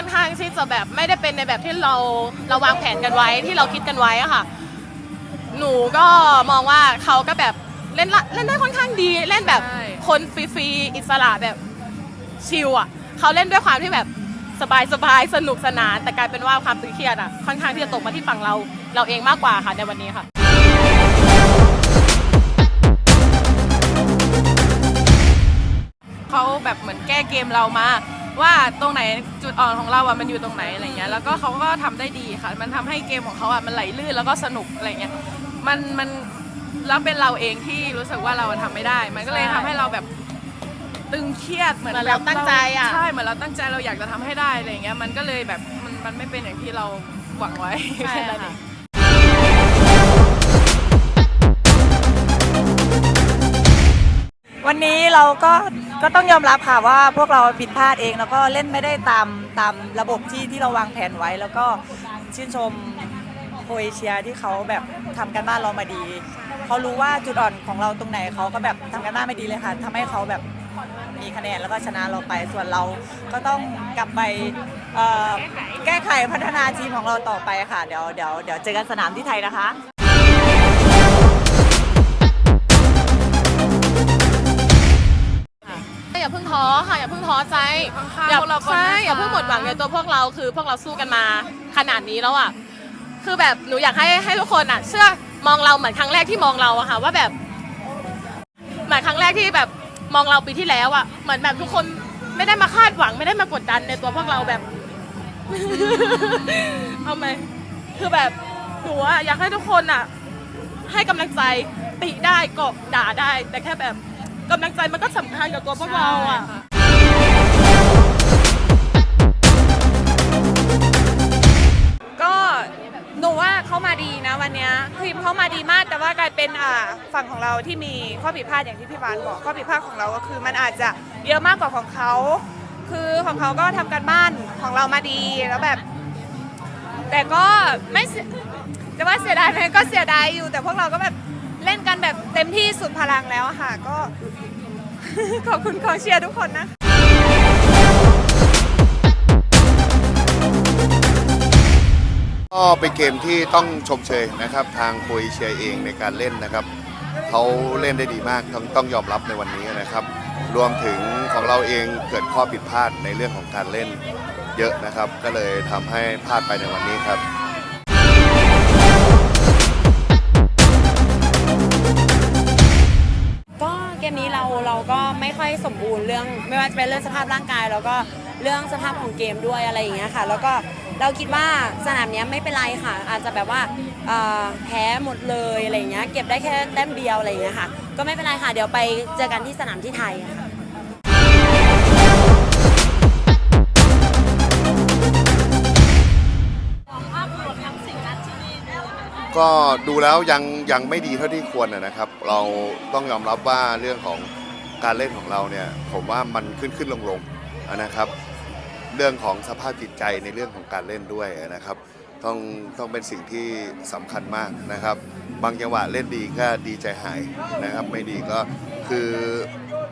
จะแบบไม่ได้เป็นในแบบที่เราเราวางแผนกันไว้ที่เราคิดกันไว้อะค่ะ หนูก็มองว่าเขาก็แบบเล่นละเล่นได้ค่อนข้างดีเล่นแบบใช่ คนฟรีๆอิสระแบบชิลอะเขาเล่นด้วยความที่แบบสบายสบายๆสนุกสนาน แต่กลายเป็นว่าความตึงเครียดอะค่อนข้างที่จะตกมาที่ฝั่งเราเราเองมากกว่าค่ะในวันนี้ค่ะ เขาแบบเหมือนแก้เกมเรามา ว่าตรงไหนจุดอ่อนของเราอะมันอยู่ตรงไหนอะไรเงี้ยแล้วก็เขาก็ทำได้ดีค่ะ มันทำให้เกมของเขาอะมันไหลลื่นแล้วก็สนุกอะไรเงี้ยมันมันแล้วเป็นเราเองที่รู้สึกว่าเราทำไม่ได้ มันก็เลยทำให้เราแบบตึงเครียดเหมือนเหมือนแบเราบตั้งใจอะใช่เหมือนเราตั้งใจเราอยากจะทำให้ได้อะไรเงี้ยมันก็เลยแบบมันมันไม่เป็นอย่างที่เราหวังไว้ใช่แค่นั้นเอค่ะงวันนี้เราก็ ก็ต้องยอมรับค่ะว่าพวกเราผิดพลาดเองแล้วก็เล่นไม่ได้ตามตามระบบที่ที่เราวางแผนไว้ แล้วก็ชื่นชมโครเอเชียที่เขาแบบทำกันบ้านเรามาดีเขารู้ว่าจุดอ่อนของเราตรงไหนเขาก็แบบทำกันบ้านไม่ดีเลยค่ะทำให้เขาแบบมีคะแนนแล้วก็ชนะเราไปส่วนเราก็ต้องกลับไปแก้ไขพัฒนาทีมของเราต่อไปค่ะ เดี๋ยวเดี๋ยวเดี๋ยวเจอกันสนามที่ไทยนะคะ ข้างๆอย่าพวกเราก่อนใช่นะคะ อย่าเพิ่งหมดหวังในตัวพวกเราคือพวกเราสู้กันมาขนาดนี้แล้วอะคือแบบหนูอยากให้ให้ทุกคนอะเชื่อมองเราเหมือนครั้งแรกที่มองเราอะค่ะ ว่าแบบเหมือนครั้งแรกที่แบบมองเราปีที่แล้วอะเหมือนแบบทุกคนไม่ได้มาคาดหวังไม่ได้มากดดันในตัวพวกเราแบบ เอาไหมคือแบบหนูอะอยากให้ทุกคนอะ ให้กำลังใจติได้ก็ด่าได้ แต่แค่แบบกำลังใจมันก็สำคัญกับตัวพวกเราอะก็ เป็นอ่าฝั่งของเราที่มีข้อผิดพลาดอย่างที่พี่บานบอกข้อผิดพลาดของเราก็คือ มันอาจจะเยอะมากกว่าของเขา คือของเขาก็ทำการบ้านของเรามาดีแล้วแบบ แต่ก็ไม่เสียจะว่าเสียดายไหมก็เสียดายอยู่ แต่พวกเราก็แบบเล่นกันแบบเต็มที่สุดพลังแล้วอะค่ะ ก็ ขอบคุณกองเชียร์ทุกคนนะ เป็นเกมที่ต้องชมเชยนะครับ ทางโครเอเชียเองในการเล่นนะครับเขาเล่นได้ดีมากต้องต้องยอมรับในวันนี้นะครับ รวมถึงของเราเองเกิดข้อผิดพลาดในเรื่องของการเล่นเยอะนะครับ ก็เลยทำให้พลาดไปในวันนี้ครับก็เกมนี้เราเราก็ไม่ค่อยสมบูรณ์เรื่อง ไม่ว่าจะเป็นเรื่องสภาพร่างกาย แล้วก็เรื่องสภาพของเกมด้วยอะไรอย่างเงี้ยค่ะ แล้วก็ เราคิดว่าสนามเนี้ยไม่เป็นไรค่ะ อาจจะแบบว่าเอ่อแพ้หมดเลยอะไรเงี้ยเก็บได้แค่แต้มเดียวอะไรเงี้ยค่ะ ก็ไม่เป็นไรค่ะเดี๋ยวไปเจอกันที่สนามที่ไทยค่ะก็ดูแล้วยังยังไม่ดีเท่าที่ควรนะครับ เราต้องยอมรับว่าเรื่องของการเล่นของเราเนี่ย ผมว่ามันขึ้นขึ้นลงลงนะครับ เรื่องของสภาพจิตใจในเรื่องของการเล่นด้วยนะครับ ต้องต้องเป็นสิ่งที่สำคัญมากนะครับ บางจังหวะเล่นดีก็ดีใจหายนะครับ ไม่ดีก็คือ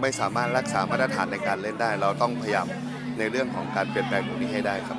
ไม่สามารถรักษามาตรฐานในการเล่นได้ เราต้องพยายามในเรื่องของการเปลี่ยนแปลงตรงนี้ให้ได้ครับ